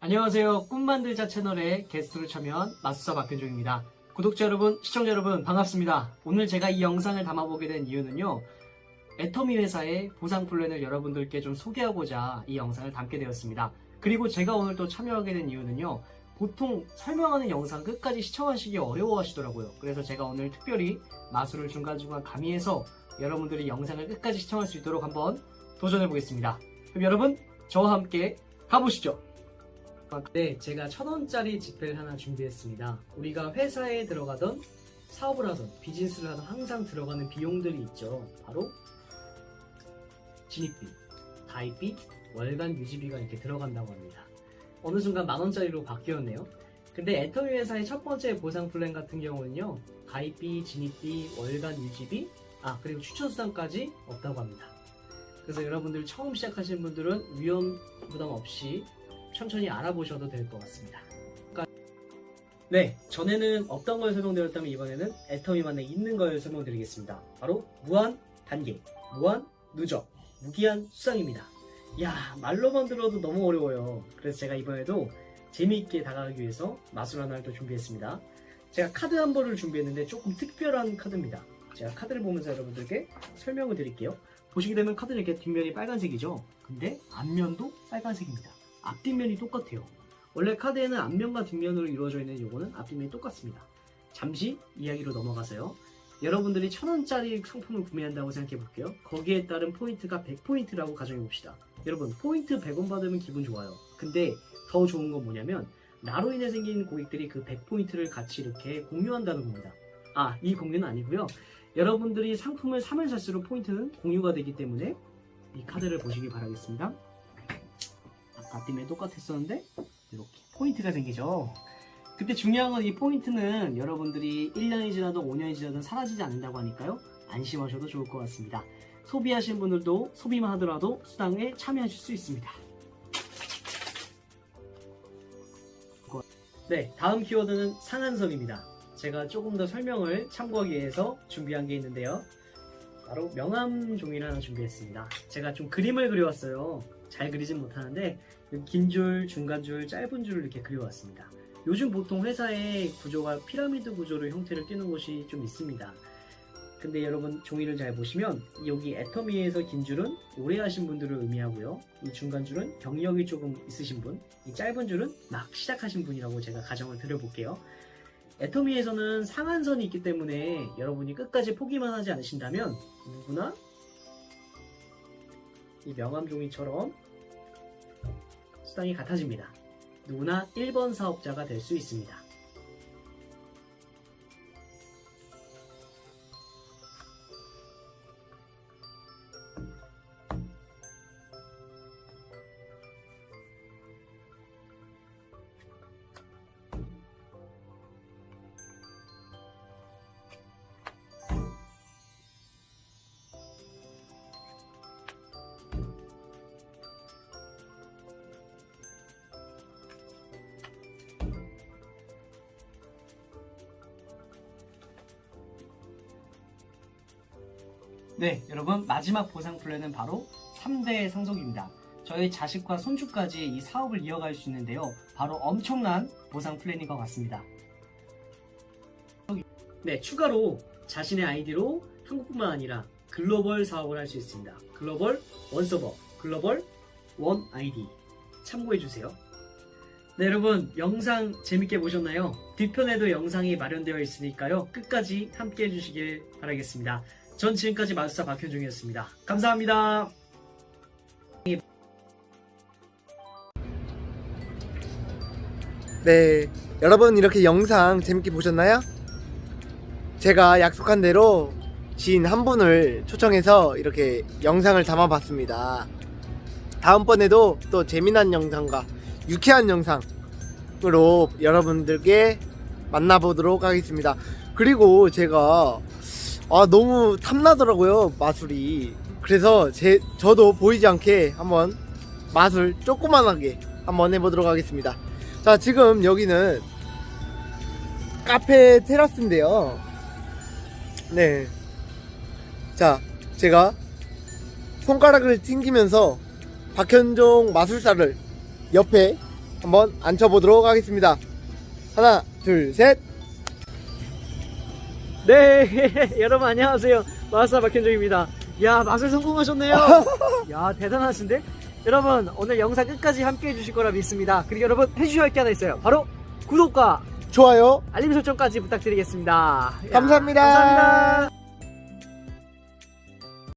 안녕하세요. 꿈 만들자 채널에 게스트로 참여한 마수사 박현종입니다. 구독자 여러분, 시청자 여러분 반갑습니다. 오늘 제가 이 영상을 담아보게 된 이유는요. 애터미 회사의 보상 플랜을 여러분들께 좀 소개하고자 이 영상을 담게 되었습니다. 그리고 제가 오늘 또 참여하게 된 이유는요. 보통 설명하는 영상 끝까지 시청하시기 어려워 하시더라고요. 그래서 제가 오늘 특별히 마술을 중간중간 가미해서 여러분들이 영상을 끝까지 시청할 수 있도록 한번 도전해 보겠습니다. 그럼 여러분, 저와 함께 가보시죠. 네, 제가 천 원짜리 지폐를 하나 준비했습니다. 우리가 회사에 들어가던 사업을 하던 비즈니스를 하던 항상 들어가는 비용들이 있죠. 바로 진입비, 가입비, 월간 유지비가 이렇게 들어간다고 합니다. 어느 순간 만 원짜리로 바뀌었네요. 근데 애터미 회사의 첫 번째 보상 플랜 같은 경우는요, 가입비, 진입비, 월간 유지비, 아 그리고 추천 수당까지 없다고 합니다. 그래서 여러분들 처음 시작하시는 분들은 위험 부담 없이 천천히 알아보셔도 될 것 같습니다. 네, 전에는 없던 걸 설명드렸다면 이번에는 애터미만에 있는 걸 설명드리겠습니다. 바로 무한 단계, 무한 누적, 무기한 수상입니다. 야, 말로만 들어도 너무 어려워요. 그래서 제가 이번에도 재미있게 다가가기 위해서 마술 하나를 또 준비했습니다. 제가 카드 한 벌을 준비했는데 조금 특별한 카드입니다. 제가 카드를 보면서 여러분들께 설명을 드릴게요. 보시게 되면 카드는 이렇게 뒷면이 빨간색이죠. 근데 앞면도 빨간색입니다. 앞뒷면이 똑같아요. 원래 카드에는 앞면과 뒷면으로 이루어져 있는 요거는 앞뒷면이 똑같습니다. 잠시 이야기로 넘어가서요. 여러분들이 천원짜리 상품을 구매한다고 생각해 볼게요. 거기에 따른 포인트가 100포인트라고 가정해 봅시다. 여러분, 포인트 100원 받으면 기분 좋아요. 근데 더 좋은 건 뭐냐면, 나로 인해 생긴 고객들이 그 100포인트를 같이 이렇게 공유한다는 겁니다. 아, 이 공유는 아니고요. 여러분들이 상품을 사면 살수록 포인트는 공유가 되기 때문에 이 카드를 보시기 바라겠습니다. 아까 띠면 똑같았었는데 이렇게 포인트가 생기죠. 그때 중요한 건 이 포인트는 여러분들이 1년이 지나도 5년이 지나도 사라지지 않는다고 하니까요. 안심하셔도 좋을 것 같습니다. 소비하신 분들도 소비만 하더라도 수당에 참여하실 수 있습니다. 네, 다음 키워드는 상한선입니다. 제가 조금 더 설명을 참고하기 위해서 준비한 게 있는데요. 바로 명암 종이를 하나 준비했습니다. 제가 좀 그림을 그려왔어요. 잘 그리진 못하는데 긴 줄, 중간 줄, 짧은 줄을 이렇게 그려왔습니다. 요즘 보통 회사의 구조가 피라미드 구조로 형태를 띠는 곳이 좀 있습니다. 근데 여러분 종이를 잘 보시면 여기 애터미에서 긴 줄은 오래 하신 분들을 의미하고요. 이 중간 줄은 경력이 조금 있으신 분, 이 짧은 줄은 막 시작하신 분이라고 제가 가정을 드려볼게요. 애터미에서는 상한선이 있기 때문에 여러분이 끝까지 포기만 하지 않으신다면 누구나 이 명함 종이처럼 수당이 같아집니다. 누구나 1번 사업자가 될 수 있습니다. 네, 여러분 마지막 보상 플랜은 바로 3대 상속입니다. 저희 자식과 손주까지 이 사업을 이어갈 수 있는데요. 바로 엄청난 보상 플랜인 것 같습니다. 네, 추가로 자신의 아이디로 한국뿐만 아니라 글로벌 사업을 할 수 있습니다. 글로벌 원 서버, 글로벌 원 아이디 참고해 주세요. 네, 여러분 영상 재밌게 보셨나요? 뒤편에도 영상이 마련되어 있으니까요. 끝까지 함께 해주시길 바라겠습니다. 전 지금까지 마스터 박현중이었습니다. 감사합니다. 네, 여러분 이렇게 영상 재밌게 보셨나요? 제가 약속한 대로 지인 한 분을 초청해서 이렇게 영상을 담아봤습니다. 다음번에도 또 재미난 영상과 유쾌한 영상으로 여러분들께 만나보도록 하겠습니다. 그리고 제가 아 너무 탐나더라고요 마술이. 그래서 제 저도 보이지 않게 한번 마술 조그만하게 한번 해보도록 하겠습니다. 자, 지금 여기는 카페 테라스인데요. 네. 자, 제가 손가락을 튕기면서 박현종 마술사를 옆에 한번 앉혀보도록 하겠습니다. 하나, 둘, 셋. 네, 여러분 안녕하세요. 마스터 박현종입니다. 야, 맛을 성공하셨네요. 야, 대단하신데? 여러분, 오늘 영상 끝까지 함께 해주실 거라 믿습니다. 그리고 여러분, 해주셔야 할 게 하나 있어요. 바로 구독과 좋아요. 알림 설정까지 부탁드리겠습니다. 야, 감사합니다. 감사합니다.